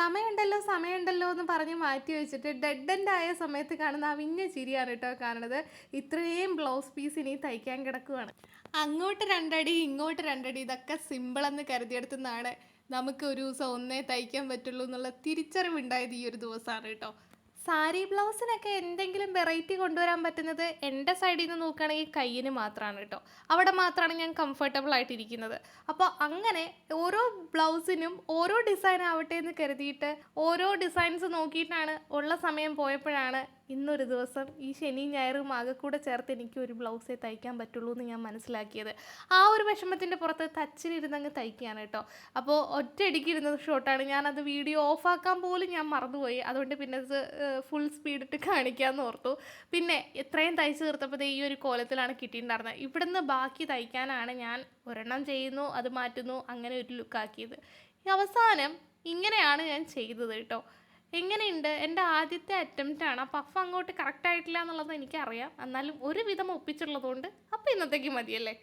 സമയമുണ്ടല്ലോ സമയമുണ്ടല്ലോ എന്ന് പറഞ്ഞ് മാറ്റി വെച്ചിട്ട് ഡെഡ് എൻഡ് ആയ സമയത്ത് കാണുന്ന ആ വിഞ്ഞ ചിരിയാണ് കേട്ടോ കാണുന്നത്. ഇത്രയും ബ്ലൗസ് പീസ് ഇനി തയ്ക്കാൻ കിടക്കുവാണ്. അങ്ങോട്ട് രണ്ടടി ഇങ്ങോട്ട് രണ്ടടി ഇതൊക്കെ സിമ്പിൾ സിമ്പിളെന്ന് കരുതിയെടുത്തുനിന്നാണ് നമുക്ക് ഒരു ദിവസം ഒന്നേ തയ്ക്കാൻ പറ്റുള്ളൂ എന്നുള്ള തിരിച്ചറിവുണ്ടായത് ഈ ഒരു ദിവസമാണ് കേട്ടോ. സാരി ബ്ലൗസിനൊക്കെ എന്തെങ്കിലും വെറൈറ്റി കൊണ്ടുവരാൻ പറ്റുന്നത് എന്റെ സൈഡിൽ നിന്ന് നോക്കുകയാണെങ്കിൽ കയ്യിന് മാത്രമാണ് കേട്ടോ. അവിടെ മാത്രമാണ് ഞാൻ കംഫർട്ടബിൾ ആയിട്ടിരിക്കുന്നത്. അപ്പോൾ അങ്ങനെ ഓരോ ബ്ലൗസിനും ഓരോ ഡിസൈൻ ആവട്ടെ എന്ന് കരുതിയിട്ട് ഓരോ ഡിസൈൻസ് നോക്കിയിട്ടാണ് ഉള്ള സമയം പോയപ്പോഴാണ് ഇന്നൊരു ദിവസം ഈ ശനി ഞായറും ആകെ ചേർത്ത് എനിക്ക് ഒരു ബ്ലൗസേ തയ്ക്കാൻ പറ്റുള്ളൂ എന്ന് ഞാൻ മനസ്സിലാക്കിയത്. ആ ഒരു വിഷമത്തിന്റെ പുറത്ത് തച്ചിലിരുന്ന് അങ്ങ് തയ്ക്കുകയാണ് കേട്ടോ. അപ്പോൾ ഒറ്റയടിക്ക് ഇരുന്ന ഷോട്ടാണ് ഞാനത് വീഡിയോ ഓഫാക്കാൻ പോലും ഞാൻ മറന്നുപോയി. അതുകൊണ്ട് പിന്നെ അത് ഫുൾ സ്പീഡിട്ട് കാണിക്കാമെന്ന് ഓർത്തു. പിന്നെ എത്രയും തയ്ച്ച് തീർത്തപ്പോൾ ഈ ഒരു കോലത്തിലാണ് കിട്ടിയിട്ടുണ്ടായിരുന്നത്. ഇവിടുന്ന് ബാക്കി തയ്ക്കാനാണ് ഞാൻ ഒരെണ്ണം ചെയ്യുന്നു അത് മാറ്റുന്നു അങ്ങനെ ഒരു ലുക്കാക്കിയത് അവസാനം ഇങ്ങനെയാണ് ഞാൻ ചെയ്തത് കേട്ടോ. എങ്ങനെയുണ്ട്? എന്റെ ആദ്യത്തെ അറ്റംപ്റ്റ് ആണ്. ആ പഫ് അങ്ങോട്ട് കറക്റ്റ് ആയിട്ടില്ല എന്നുള്ളത് എനിക്കറിയാം. എന്നാലും ഒരുവിധം ഒപ്പിച്ചുള്ളതുകൊണ്ട് അപ്പോൾ ഇന്നത്തേക്ക് മതിയല്ലേ?